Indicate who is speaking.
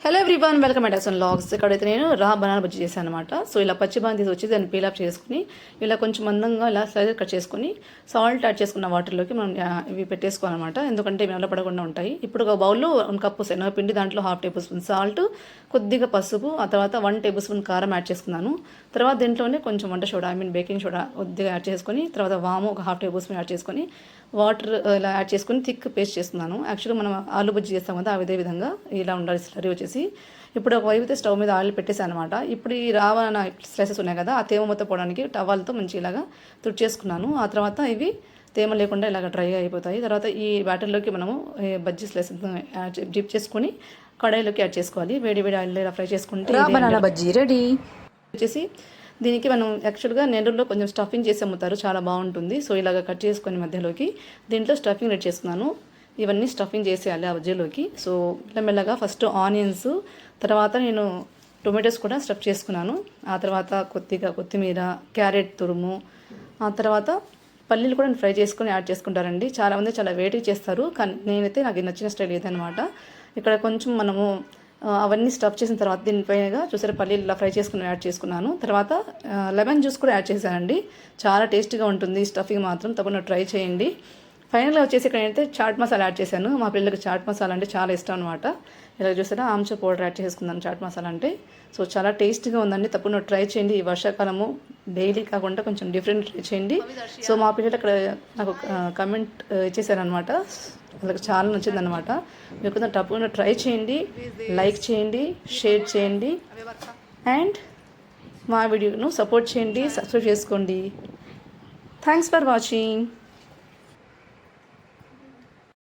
Speaker 1: Hello everyone welcome అడాసన్ logs ఇక్కడైతే నేను రా బనానా బజ్జీ చేశాను అనమాట సో ఇలా పచ్చి బాగా తీసి వచ్చి దాన్ని పీలప్ చేసుకుని ఇలా కొంచెం మందంగా ఇలా స్లైజ్ కట్ చేసుకుని సాల్ట్ యాడ్ చేసుకున్న వాటర్లోకి మనం ఇవి పెట్టేసుకోవాలన్నమాట. ఎందుకంటే ఇవి పడకుండా ఉంటాయి. ఇప్పుడు ఒక బౌల్లో వన్ కప్పు శనగపిండి దాంట్లో హాఫ్ టేబుల్ స్పూన్ సాల్ట్ కొద్దిగా పసుపు ఆ తర్వాత వన్ టేబుల్ స్పూన్ కారం యాడ్ చేసుకున్నాను. తర్వాత దీంట్లోనే కొంచెం వంట soda I mean baking soda కొద్దిగా యాడ్ చేసుకొని తర్వాత వాము ఒక హాఫ్ టేబుల్ స్పూన్ యాడ్ చేసుకొని వాటర్ ఇలా యాడ్ చేసుకొని థిక్ పేస్ట్ చేస్తున్నాను యాక్చువల్గా మనం ఆలు బజ్జీ చేస్తాం కదా అదే విధంగా ఇలా ఉండాలి స్లరీ వచ్చేసి ఇప్పుడు ఒక వైపు అయితే స్టవ్ మీద ఆయిల్ పెట్టేసాను అనమాట ఇప్పుడు ఈ రావణ స్లైసెస్ ఉన్నాయి కదా ఆ తేమ మొత్తం పోవడానికి టవాల్తో మంచి ఇలాగా తుడిచేసుకున్నాను. ఆ తర్వాత ఇవి తేమ లేకుండా ఇలాగ డ్రై అయిపోతాయి. తర్వాత ఈ బ్యాటర్లోకి మనము బజ్జీ స్లైసెస్ డిప్ చేసుకొని కడాయిలోకి యాడ్ చేసుకోవాలి. వేడి వేడి ఆయిల్ ఫ్రై చేసుకుంటే
Speaker 2: బనానా బజ్జీ రెడీ.
Speaker 1: వచ్చేసి దీనికి మనం యాక్చువల్గా నెల్లూరులో కొంచెం స్టఫింగ్ చేసి అమ్ముతారు. చాలా బాగుంటుంది. సో ఇలాగ కట్ చేసుకొని మధ్యలోకి దీంట్లో స్టఫింగ్ రెడీ చేసుకున్నాను. ఇవన్నీ స్టఫింగ్ చేసేయాలి ఆ బజ్జీలోకి సో మెల్లమెల్లగా ఫస్ట్ ఆనియన్స్ తర్వాత నేను టొమాటోస్ కూడా స్టఫ్ చేసుకున్నాను. ఆ తర్వాత కొద్దిగా కొత్తిమీర క్యారెట్ తురుము ఆ తర్వాత పల్లీలు కూడా ఫ్రై చేసుకొని యాడ్ చేసుకుంటారండి. చాలామంది చాలా వేడి చేస్తారు కానీ నేనైతే నాకు నచ్చిన స్టైల్ ఇదనమాట ఇక్కడ కొంచెం మనము అవన్నీ స్టఫ్ చేసిన తర్వాత దీనిపైనగా చూసారా పల్లీలు ఇలా ఫ్రై చేసుకుని యాడ్ చేసుకున్నాను. తర్వాత లెమన్ జ్యూస్ కూడా యాడ్ చేశానండి. చాలా టేస్టీగా ఉంటుంది స్టఫింగ్ మాత్రం తప్పకుండా ట్రై చేయండి. ఫైనల్గా వచ్చేసి ఇక్కడ అయితే చాట్ మసాలా యాడ్ చేశాను. మా పిల్లలకి చాట్ మసాలా అంటే చాలా ఇష్టం అనమాట ఇలా చూసారా ఆమ్చూర్ పౌడర్ యాడ్ చేసుకుందాను చాట్ మసాలా అంటే. సో చాలా టేస్టీగా ఉందండి. తప్పకుండా ట్రై చేయండి. ఈ వర్షాకాలము డైలీ కాకుండా కొంచెం డిఫరెంట్ ట్రై చేయండి. సో మా పిల్లలు అక్కడ నాకు కమెంట్ ఇచ్చేసారనమాట వాళ్ళకి చాలా నచ్చిందనమాట మీరు కొంచెం తప్పకుండా ట్రై చేయండి. లైక్ చేయండి. షేర్ చేయండి. అండ్ మా వీడియోను సపోర్ట్ చేయండి. సబ్స్క్రైబ్ చేసుకోండి. Thanks for watching.